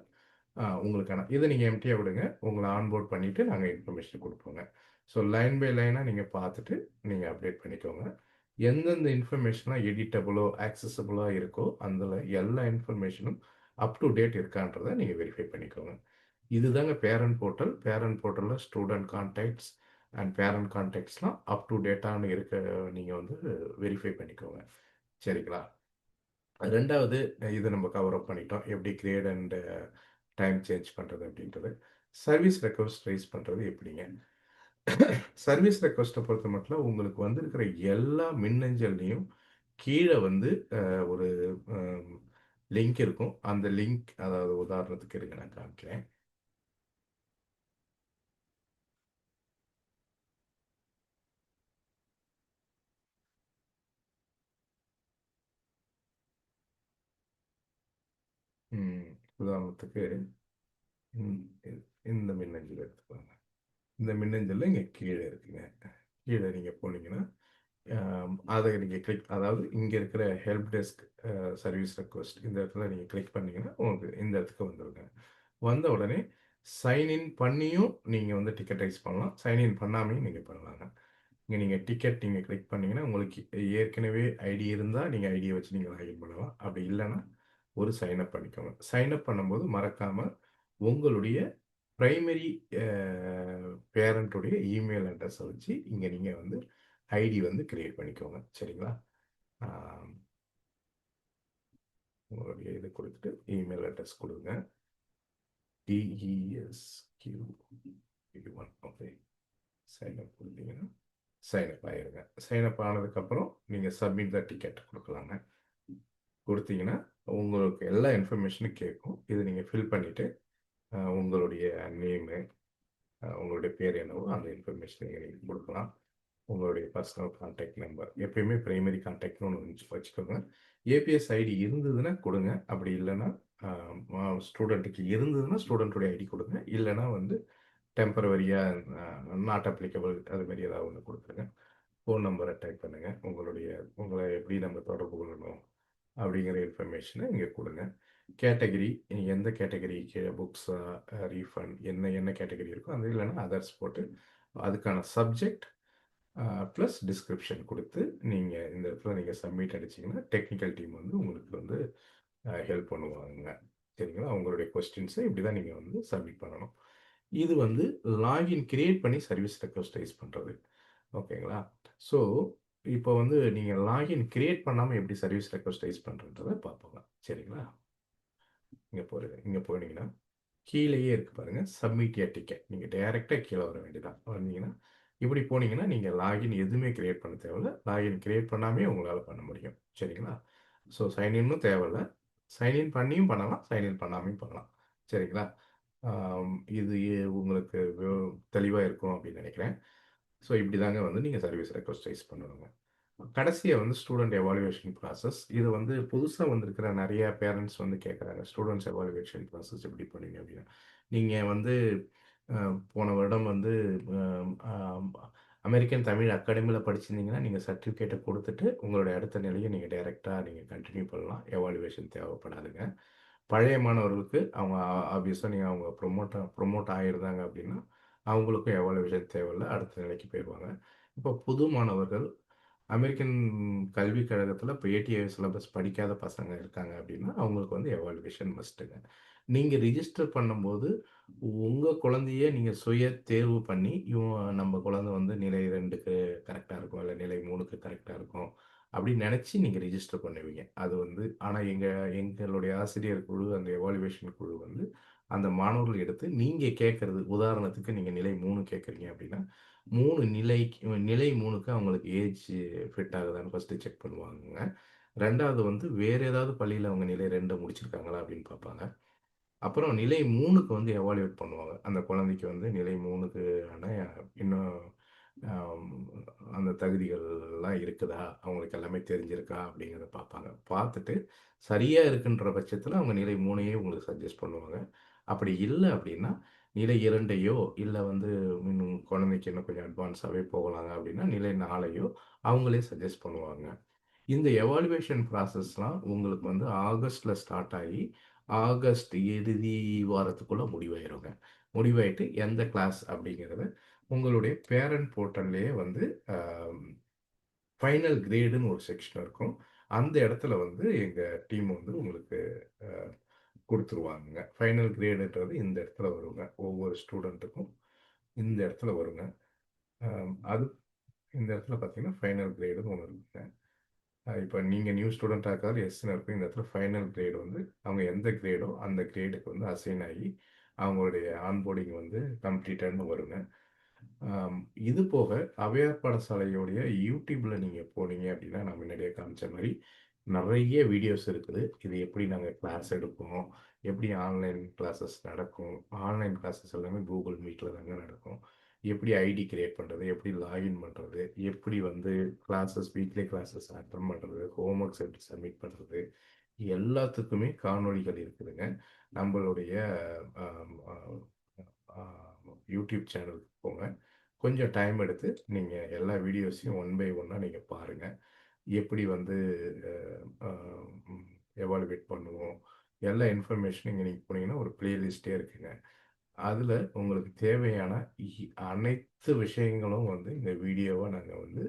உங்களுக்கான இதை நீங்கள் எம்டியாக விடுங்க. உங்களை ஆன்போர்ட் பண்ணிவிட்டு நாங்கள் இன்ஃபர்மேஷன் கொடுப்போங்க. ஸோ லைன் பை லைனாக நீங்கள் பார்த்துட்டு நீங்கள் அப்டேட் பண்ணிக்கோங்க. எந்தெந்த இன்ஃபர்மேஷனாக எடிட்டபுளோ ஆக்சசபிளோ இருக்கோ அதில் எல்லா இன்ஃபர்மேஷனும் அப் டு டேட் இருக்கான்றதை நீங்கள் வெரிஃபை பண்ணிக்கோங்க. இதுதாங்க பேரண்ட் போர்ட்டல் பேரண்ட் போர்ட்டலில் ஸ்டூடெண்ட் கான்டாக்ட்ஸ் அண்ட் பேரண்ட் கான்டாக்ட்ஸ்லாம் அப் டு டேட்டான்னு இருக்க நீங்கள் வந்து வெரிஃபை பண்ணிக்கோங்க. சரிங்களா? ரெண்டாவது இது நம்ம கவர் அப் பண்ணிட்டோம். எப்படி கிரேட் அண்ட் டைம் சேஞ்ச் பண்ணுறது அப்படின்றது. சர்வீஸ் ரெக்வஸ்ட் ரைஸ் பண்ணுறது எப்படிங்க? சர்வீஸ் ரெக்வஸ்ட்டை பொறுத்த மட்டும் உங்களுக்கு வந்திருக்கிற எல்லா மின்னஞ்சல்லையும் கீழே வந்து ஒரு லிங்க் இருக்கும். அந்த லிங்க் அதாவது உதாரணத்துக்கு இருக்க நான் காமிக்கிறேன். உதாரணத்துக்கு இந்த மின்னஞ்சல் எடுத்துக்கோங்க. இந்த மின்னஞ்சலில் இங்கே கீழே இருக்குங்க. கீழே நீங்கள் போனீங்கன்னா அதை நீங்கள் கிளிக் அதாவது இங்கே இருக்கிற ஹெல்ப் டெஸ்க் சர்வீஸ் ரெக்வஸ்ட் இந்த இடத்துல நீங்கள் கிளிக் பண்ணிங்கன்னா உங்களுக்கு இந்த இடத்துக்கு வந்துடுங்க வந்த உடனே சைன்இன் பண்ணியும் நீங்கள் வந்து டிக்கெட்டைஸ் பண்ணலாம். சைன்இன் பண்ணாமையும் நீங்கள் பண்ணலாங்க. இங்கே நீங்கள் டிக்கெட் நீங்கள் கிளிக் பண்ணிங்கன்னா உங்களுக்கு ஏற்கனவே ஐடி இருந்தால் நீங்கள் ஐடியை வச்சு நீங்கள் லாகின் பண்ணலாம். அப்படி இல்லைன்னா ஒரு சைன்அப் பண்ணிக்கோங்க. சைன்அப் பண்ணும்போது மறக்காமல் உங்களுடைய ப்ரைமரி பேரண்ட்டுடைய இமெயில் அட்ரஸை வச்சு இங்கே நீங்கள் வந்து ஐடி வந்து கிரியேட் பண்ணிக்கோங்க. சரிங்களா? உங்களுடைய இது கொடுத்துட்டு இமெயில் அட்ரஸ் கொடுங்க. DESQ one okay sign up கொடுத்தீங்கன்னா சைன்அப் ஆகிருங்க சைன்அப் ஆனதுக்கப்புறம் நீங்கள் சப்மிட் த டிக்கெட் கொடுக்கலாங்க. கொடுத்தீங்கன்னா உங்களுக்கு எல்லா இன்ஃபர்மேஷனும் கேட்கும். இதை நீங்கள் ஃபில் பண்ணிவிட்டு உங்களுடைய நேமு உங்களுடைய பேர் என்னவோ அந்த இன்ஃபர்மேஷன் நீங்கள் கொடுக்கலாம். உங்களுடைய பர்சனல் கான்டாக்ட் நம்பர் எப்பயுமே ப்ரைமரி கான்டாக்ட்னு ஒன்று வச்சுக்கோங்க. ஏபிஎஸ் ஐடி இருந்ததுன்னா கொடுங்க. அப்படி இல்லைன்னா ஸ்டூடெண்ட்டுக்கு இருந்ததுன்னா ஸ்டூடெண்ட்டுடைய ஐடி கொடுங்க. இல்லைன்னா வந்து டெம்பரவரியாக நாட் அப்ளிகபிள் அது மாதிரி ஏதாவது ஒன்று கொடுத்துருங்க. ஃபோன் நம்பரை டைப் பண்ணுங்கள் உங்களுடைய உங்களை எப்படி நம்ம தொடர்பு கொள்ளணும் அப்படிங்கிற இன்ஃபர்மேஷனை இங்கே கொடுங்க. கேட்டகரி எந்த கேட்டகரி கீழே ரீஃபண்ட் என்ன என்ன கேட்டகரி இருக்கோ அது இல்லைன்னா அதர்ஸ் போட்டு அதுக்கான சப்ஜெக்ட் ப்ளஸ் டிஸ்கிரிப்ஷன் கொடுத்து நீங்கள் இந்த இடத்துல நீங்கள் சப்மிட் அடிச்சிங்கன்னா டெக்னிக்கல் டீம் வந்து உங்களுக்கு வந்து ஹெல்ப் பண்ணுவாங்க. சரிங்களா? அவங்களுடைய கொஸ்டின்ஸை இப்படி தான் நீங்கள் வந்து சப்மிட் பண்ணணும். இது வந்து லாகின் கிரியேட் பண்ணி சர்வீஸ் ரெக்வஸ்டைஸ் பண்ணுறது ஓகேங்களா? ஸோ இப்போ வந்து நீங்கள் லாகின் கிரியேட் பண்ணாமல் எப்படி சர்வீஸ் ரெக்வஸ்டைஸ் பண்ணுறன்றதை பார்ப்போங்க. சரிங்களா? இங்கே போகிறீங்க இங்கே போனீங்கன்னா கீழேயே இருக்குது பாருங்கள் சப்மிட் ஏ டிக்கெட் நீங்கள் டைரெக்டாக கீழே வர வேண்டியதான் வந்தீங்கன்னா இப்படி போனீங்கன்னா நீங்கள் லாகின் எதுவுமே க்ரியேட் பண்ண தேவையில்ல. லாகின் க்ரியேட் பண்ணாமே உங்களால் பண்ண முடியும். சரிங்களா? ஸோ சைன்இன்னும் தேவையில்ல. சைன்இன் பண்ணியும் பண்ணலாம். சைன்இன் பண்ணாமையும் பண்ணலாம். சரிங்களா? இது உங்களுக்கு தெளிவாக இருக்கும் அப்படின்னு நினைக்கிறேன். ஸோ இப்படி தாங்க வந்து நீங்கள் சர்வீஸ் ரெக்வஸ்டைஸ் பண்ணணுங்க. கடைசியாக வந்து ஸ்டூடெண்ட் எவாலுவேஷன் ப்ராசஸ் இது வந்து புதுசாக வந்திருக்கிற நிறைய பேரண்ட்ஸ் வந்து கேட்குறாங்க ஸ்டூடெண்ட்ஸ் எவாலுவேஷன் ப்ராசஸ் எப்படி பண்ணீங்க? அப்படின்னா. நீங்கள் வந்து போன வருடம் வந்து அமெரிக்கன் தமிழ் அகாடமியில் படிச்சிருந்தீங்கன்னா நீங்கள் சர்டிஃபிகேட்டை கொடுத்துட்டு உங்களுடைய அடுத்த நிலையை நீங்கள் டைரெக்டாக நீங்கள் கண்டினியூ பண்ணலாம். எவாலுவேஷன் தேவைப்படாதுங்க. பழைய மாணவர்களுக்கு அவங்க ஆப்வியஸாக நீங்கள் அவங்க ப்ரொமோட் ப்ரொமோட் ஆகிருந்தாங்க அப்படின்னா அவங்களுக்கும் எவாலுவேஷன் தேவையில்லை. அடுத்த நிலைக்கு போயிடுவாங்க இப்போ புது மாணவர்கள் அமெரிக்கன் கல்விக் கழகத்தில் இப்போ ஏடிஐ சிலபஸ் படிக்காத பசங்க இருக்காங்க அப்படின்னா அவங்களுக்கு வந்து எவாலுவேஷன் மஸ்ட்டுங்க நீங்கள் ரிஜிஸ்டர் பண்ணும்போது உங்கள் குழந்தைய நீங்கள் சுய தேர்வு பண்ணி இவன் நம்ம குழந்தை வந்து நிலை ரெண்டுக்கு கரெக்டாக இருக்கும் இல்லை நிலை மூணுக்கு கரெக்டாக இருக்கும் அப்படின்னு நினச்சி நீங்கள் ரிஜிஸ்டர் பண்ணுவீங்க. அது வந்து ஆனால் எங்கள் எங்களுடைய ஆசிரியர் குழு அந்த எவாலுவேஷன் குழு வந்து அந்த மாணவர்கள் எடுத்து நீங்கள் கேட்குறது உதாரணத்துக்கு நீங்கள் நிலை மூணு கேட்குறீங்க அப்படின்னா மூணு நிலைக்கு நிலை மூணுக்கு அவங்களுக்கு ஏஜ் ஃபிட் ஆகுதான்னு ஃபஸ்ட்டு செக் பண்ணுவாங்க ரெண்டாவது வந்து வேறு ஏதாவது பள்ளியில் அவங்க நிலை ரெண்டை முடிச்சிருக்காங்களா அப்படின்னு பார்ப்பாங்க. அப்புறம் நிலை மூணுக்கு வந்து எவாலுவேட் பண்ணுவாங்க. அந்த குழந்தைக்கு வந்து நிலை மூணுக்கு ஆனால் இன்னும் அந்த தகுதிகள்லாம் இருக்குதா? அவங்களுக்கு எல்லாமே தெரிஞ்சிருக்கா? அப்படிங்கிறத பார்ப்பாங்க. பார்த்துட்டு சரியாக இருக்குன்ற பட்சத்தில் அவங்க நிலை மூணையே உங்களுக்கு சஜஸ்ட் பண்ணுவாங்க. அப்படி இல்லை அப்படின்னா நிலை இரண்டையோ இல்லை வந்து இன்னும் குழந்தைக்கு இன்னும் கொஞ்சம் அட்வான்ஸாகவே போகலாங்க அப்படின்னா நிலை நாளையோ அவங்களே சஜஸ்ட் பண்ணுவாங்க. இந்த எவாலுவேஷன் ப்ராசஸ்லாம் உங்களுக்கு வந்து ஆகஸ்டில் ஸ்டார்ட் ஆகி ஆகஸ்ட் இறுதி வாரத்துக்குள்ளே முடிவாயிருங்க. முடிவாயிட்டு எந்த கிளாஸ் அப்படிங்கிறத உங்களுடைய பேரண்ட் போர்ட்டல்லையே வந்து ஃபைனல் கிரேடுன்னு ஒரு செக்ஷன் இருக்கும். அந்த இடத்துல வந்து எங்கள் டீம் வந்து உங்களுக்கு கொடுத்துருவாங்க ஃபைனல் கிரேடுன்றது இந்த இடத்துல வருங்க. ஒவ்வொரு ஸ்டூடெண்ட்டுக்கும் இந்த இடத்துல வருங்க. அது இந்த இடத்துல பார்த்தீங்கன்னா ஃபைனல் கிரேடுன்னு ஒன்று இருக்குங்க. இப்போ நீங்கள் நியூ ஸ்டூடெண்ட்டாக இருக்காது எஸ்ன்னு இருக்கும். இந்த இடத்துல ஃபைனல் கிரேடு வந்து அவங்க எந்த கிரேடோ அந்த கிரேடுக்கு வந்து அசைன் ஆகி அவங்களுடைய ஆன்போர்டிங் வந்து கம்ப்ளீட்டட்னு வருங்க. இது போக அவையார் பாடசாலையோடைய யூடியூப்பில் நீங்கள் போனீங்க அப்படின்னா நான் முன்னாடியே காமிச்ச மாதிரி நிறைய வீடியோஸ் இருக்குது. இது எப்படி நாங்கள் கிளாஸ் எடுப்போம் எப்படி ஆன்லைன் கிளாஸஸ் நடக்கும்? ஆன்லைன் கிளாஸஸ் எல்லாமே கூகுள் மீட்டில் தாங்க நடக்கும். எப்படி ஐடி கிரியேட் பண்ணுறது எப்படி லாகின் பண்ணுறது எப்படி வந்து கிளாஸஸ் வீக்லி கிளாஸஸ் அட்டன் பண்ணுறது ஹோம் ஒர்க்ஸ் எப்படி சப்மிட் பண்ணுறது எல்லாத்துக்குமே காணொலிகள் இருக்குதுங்க. நம்மளுடைய யூடியூப் சேனலுக்கு போங்க. கொஞ்சம் டைம் எடுத்து நீங்கள் எல்லா வீடியோஸையும் ஒன் பை ஒன்னாக நீங்கள் பாருங்கள் எப்படி வந்து எவால்வேட் எவாலுவேட் பண்ணுவோம். எல்லா இன்ஃபர்மேஷனும் இங்கே நீங்கள் போனீங்கன்னா ஒரு பிளேலிஸ்ட்டே இருக்குங்க. அதில் உங்களுக்கு தேவையான இ அனைத்து விஷயங்களும் வந்து இந்த வீடியோவை நாங்கள் வந்து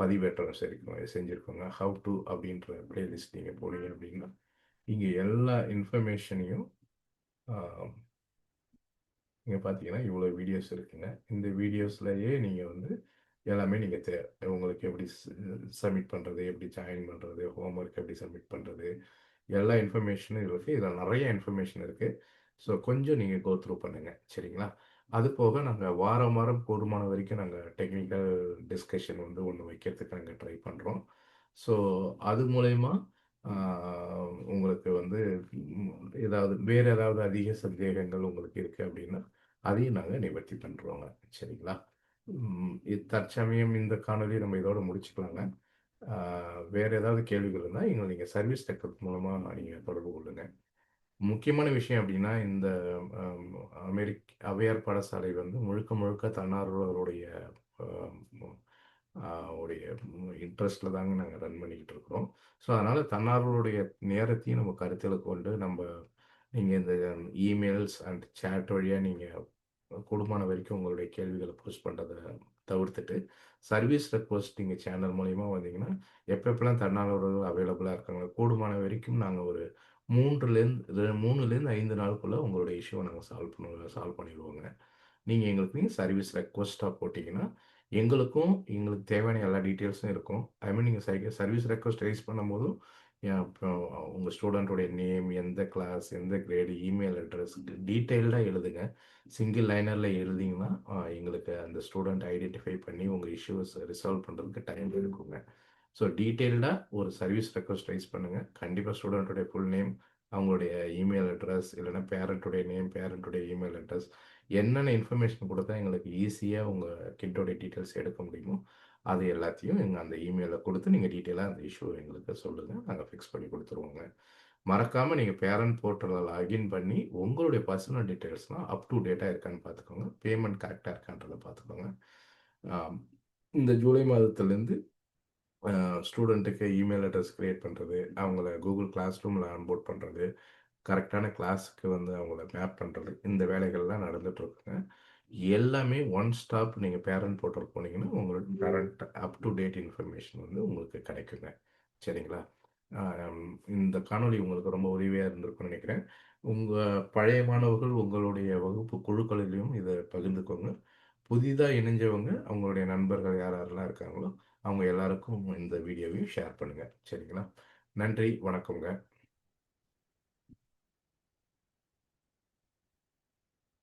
பதிவேற்றம் சரிக்கோம் செஞ்சுருக்கோங்க ஹவு டு அப்படின்ற பிளேலிஸ்ட் நீங்கள் போனீங்க அப்படின்னா, இங்கே எல்லா இன்ஃபர்மேஷனையும் இங்கே பார்த்தீங்கன்னா, இவ்வளோ வீடியோஸ் இருக்குங்க. இந்த வீடியோஸ்லையே நீங்கள் வந்து எல்லாமே நீங்கள் தே உங்களுக்கு எப்படி சப்மிட் பண்ணுறது எப்படி ஜாயின் பண்ணுறது ஹோம் ஒர்க் எப்படி சப்மிட் பண்ணுறது எல்லா இன்ஃபர்மேஷனும் இருக்குது இதில் நிறைய இன்ஃபர்மேஷன் இருக்குது ஸோ கொஞ்சம் நீங்கள் கோ த்ரூ பண்ணுங்கள் சரிங்களா? அது போக நாங்கள் வாரம், வாரம் கூடுமான வரைக்கும் நாங்கள் டெக்னிக்கல் டிஸ்கஷன் வந்து ஒன்று வைக்கிறதுக்கு நாங்கள் ட்ரை பண்ணுறோம் ஸோ அது மூலயமா உங்களுக்கு வந்து ஏதாவது வேறு ஏதாவது அதிக சந்தேகங்கள் உங்களுக்கு இருக்குது அப்படின்னா, அதையும் நாங்கள் நிவர்த்தி பண்ணுறோங்க சரிங்களா? தற்சமயம் இந்த காணொலியை நம்ம இதோட முடிச்சுக்கலாங்க. வேறு வேற ஏதாவது கேள்விகள் இருந்தால் எங்களை நீங்கள் சர்வீஸ் செக்டர் மூலமாக நீங்கள் தொடர்பு கொள்ளுங்க. முக்கியமான விஷயம் அப்படின்னா, இந்த அமெரிக்க அமெரிக் அவையார் பாடசாலை வந்து முழுக்க முழுக்க தன்னார்வலருடைய உடைய இன்ட்ரெஸ்டில் தாங்க நாங்கள் ரன் பண்ணிக்கிட்டு இருக்கிறோம். ஸோ அதனால் தன்னார்வலுடைய நேரத்தையும் நம்ம கருத்தில் கொண்டு நம்ம நீங்கள் இந்த இமெயில்ஸ் அண்ட் சேட் வழியாக நீங்கள் கூடுமான வரைக்கும் உங்களுடைய கேள்விகளை போஸ்ட் பண்ணுறதை தவிர்த்துட்டு, சர்வீஸ் ரெக்வெஸ்ட் நீங்க சேனல் மூலியமா வந்தீங்கன்னா, எப்பப்பெல்லாம் தன்னார்வலர்கள் அவைலபிளாக இருக்காங்களோ, கூடுமான வரைக்கும் நாங்கள் ஒரு மூன்றுலேருந்து மூணுலேருந்து ஐந்து நாளுக்குள்ளே உங்களுடைய இஷ்யூவை நாங்கள் சால்வ் பண்ண சால்வ் பண்ணிடுவோங்க நீங்கள் எங்களுக்கு நீங்கள் சர்வீஸ் ரெக்வஸ்ட்டாக போட்டிங்கன்னா எங்களுக்கும் எங்களுக்கு தேவையான எல்லா டீட்டெயில்ஸும் இருக்கும். ஐ மீன் நீங்கள் சர்வீஸ் ரெக்வெஸ்ட் ரைஸ் பண்ணும்போதும், அப்புறம் உங்கள் ஸ்டூடெண்ட்டுடைய நேம், எந்த கிளாஸ், எந்த கிரேடு, இமெயில் அட்ரஸ் டீட்டெயில்டாக எழுதுங்க. சிங்கிள் லைனரில் எழுதிங்கன்னா, எங்களுக்கு அந்த ஸ்டூடெண்ட் ஐடென்டிஃபை பண்ணி உங்கள் இஷ்யூஸ் ரிசால்வ் பண்ணுறதுக்கு டைம் எடுக்குங்க. ஸோ டீட்டெயில்டாக ஒரு சர்வீஸ் ரெக்வஸ்ட் ரைஸ் பண்ணுங்கள் கண்டிப்பாக ஸ்டூடெண்ட்டுடைய ஃபுல் நேம், அவங்களுடைய இமெயில் அட்ரஸ், இல்லைனா பேரண்ட்டுடைய நேம், பேரண்ட்டுடைய இமெயில் அட்ரஸ் என்னென்ன இன்ஃபர்மேஷன் கொடுத்தா எங்களுக்கு ஈஸியாக உங்கள் கிட்டோட டீட்டெயில்ஸ் எடுக்க முடியுமோ, அது எல்லாத்தையும் எங்கள் அந்த இமெயிலில் கொடுத்து நீங்கள் டீட்டெயிலாக அந்த இஷ்யூ எங்களுக்கு சொல்லுங்கள் நாங்கள் ஃபிக்ஸ் பண்ணி கொடுத்துருவோங்க மறக்காமல் நீங்கள் பேரண்ட் போர்ட்டலில் லாகின் பண்ணி உங்களுடைய பர்சனல் டீட்டெயில்ஸ்லாம் அப் டூ டேட்டாக இருக்கான்னு பார்த்துக்கோங்க. பேமெண்ட் கரெக்டாக இருக்கான்றதை பார்த்துக்கோங்க. இந்த ஜூலை மாதத்துலேருந்து ஸ்டூடெண்ட்டுக்கு ஸ்டூடண்ட்டுக்கு இமெயில் அட்ரஸ் க்ரியேட் பண்ணுறது அவங்கள கூகுள் கிளாஸ் ரூமில் அன்போர்ட் பண்ணுறது கரெக்டான கிளாஸுக்கு வந்து அவங்கள மேப் பண்ணுறது இந்த வேலைகள்லாம் நடந்துகிட்ருக்குங்க எல்லாமே ஒன் ஸ்டாப் நீங்க பேரண்ட் போர்ட்டல் போனீங்கன்னா, உங்களோட parent up to date information வந்து உங்களுக்கு கிடைக்குங்க. சரிங்களா? இந்த காணொளி உங்களுக்கு ரொம்ப உதவியா இருந்திருக்கும்னு நினைக்கிறேன். உங்க பழைய மாணவர்கள் உங்களுடைய வகுப்பு குழுக்களிலும் இத பகிர்ந்துக்கோங்க. புதிதா இணைஞ்சவங்க, அவங்களுடைய நண்பர்கள் யார் யாரெல்லாம் இருக்காங்களோ, அவங்க எல்லாருக்கும் இந்த வீடியோவையும் ஷேர் பண்ணுங்க. சரிங்களா? நன்றி, வணக்கம்ங்க.